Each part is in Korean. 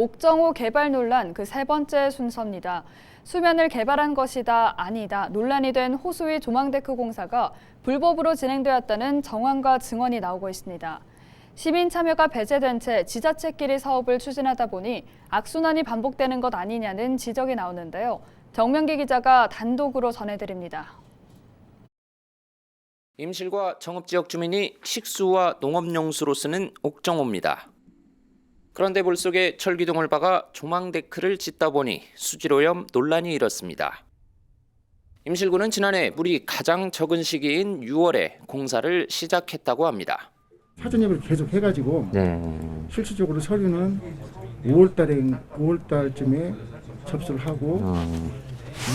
옥정호 개발 논란 그 세 번째 순서입니다. 수면을 개발한 것이다 아니다 논란이 된 호수위 조망데크 공사가 불법으로 진행되었다는 정황과 증언이 나오고 있습니다. 시민 참여가 배제된 채 지자체끼리 사업을 추진하다 보니 악순환이 반복되는 것 아니냐는 지적이 나오는데요. 정명기 기자가 단독으로 전해드립니다. 임실과 정읍 지역 주민이 식수와 농업용수로 쓰는 옥정호입니다. 그런데 물속에 철기둥을 박아 조망데크를 짓다 보니 수질오염 논란이 일었습니다. 임실구는 지난해 물이 가장 적은 시기인 6월에 공사를 시작했다고 합니다. 사전 예배를 계속 해가지고 네. 실질적으로 서류는 5월달에 5월달쯤에 접수를 하고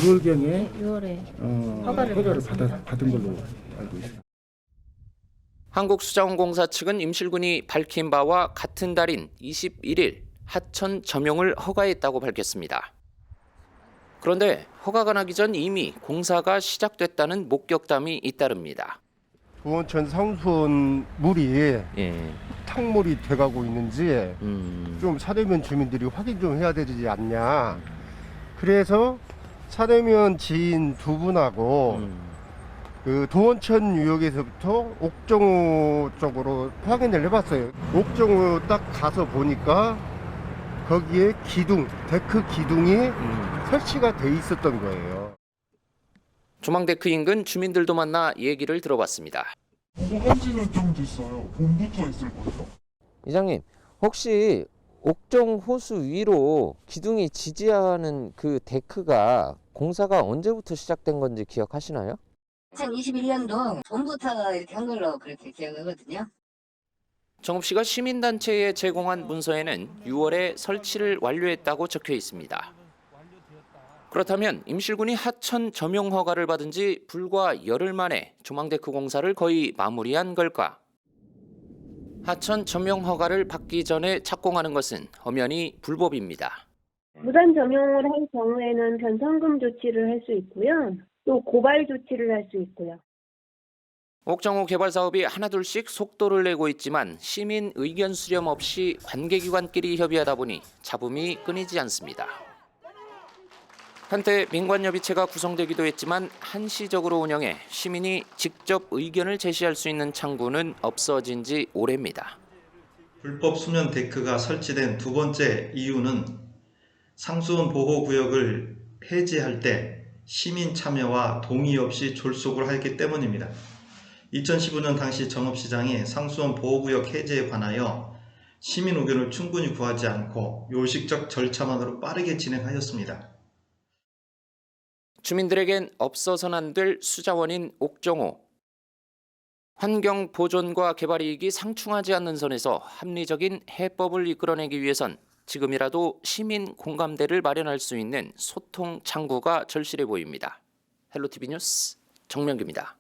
6월경에 6월에 어, 허가를 허가를 받아, 받은 걸로 알고 있습니다. 한국수자원공사 측은 임실군이 밝힌 바와 같은 달인 21일 하천 점용을 허가했다고 밝혔습니다. 그런데 허가가 나기 전 이미 공사가 시작됐다는 목격담이 잇따릅니다. 부원천 상수원 물이 예. 탕물이 돼가고 있는지 음. 좀 사대면 주민들이 확인 좀 해야 되지 않냐. 그래서 사대면 지인 두 분하고 음. 그 도원천 유역에서부터 옥정호 쪽으로 확인을 해봤어요. 옥정호 딱 가서 보니까 거기에 기둥, 데크 기둥이 음. 설치가 돼 있었던 거예요. 조망데크 인근 주민들도 만나 얘기를 들어봤습니다. 보고한 지는 좀 됐어요. 봄부터 있을 거예요. 이장님 혹시 옥정 호수 위로 기둥이 지지하는 그 데크가 공사가 언제부터 시작된 건지 기억하시나요? 2021년도 봄부터 이렇게 한 걸로 그렇게 기억하거든요. 정읍시가 시민단체에 제공한 문서에는 6월에 설치를 완료했다고 적혀 있습니다. 그렇다면 임실군이 하천 점용 허가를 받은 지 불과 열흘 만에 조망데크 공사를 거의 마무리한 걸까? 하천 점용 허가를 받기 전에 착공하는 것은 엄연히 불법입니다. 무단 점용을 할 경우에는 변상금 조치를 할 수 있고요. 또 고발 조치를 할 수 있고요. 옥정호 개발 사업이 하나둘씩 속도를 내고 있지만 시민 의견 수렴 없이 관계기관끼리 협의하다 보니 잡음이 끊이지 않습니다. 한때 민관협의체가 구성되기도 했지만 한시적으로 운영해 시민이 직접 의견을 제시할 수 있는 창구는 없어진 지 오래입니다. 불법 수면 데크가 설치된 두 번째 이유는 상수원 보호구역을 해제할 때 시민 참여와 동의 없이 졸속을 하였기 때문입니다. 2015년 당시 정읍시장이 상수원 보호구역 해제에 관하여 시민 의견을 충분히 구하지 않고 요식적 절차만으로 빠르게 진행하였습니다. 주민들에겐 없어서는 안될 수자원인 옥정호. 환경 보존과 개발 이익이 상충하지 않는 선에서 합리적인 해법을 이끌어내기 위해선 지금이라도 시민 공감대를 마련할 수 있는 소통 창구가 절실해 보입니다. 헬로티비 뉴스 정명규입니다.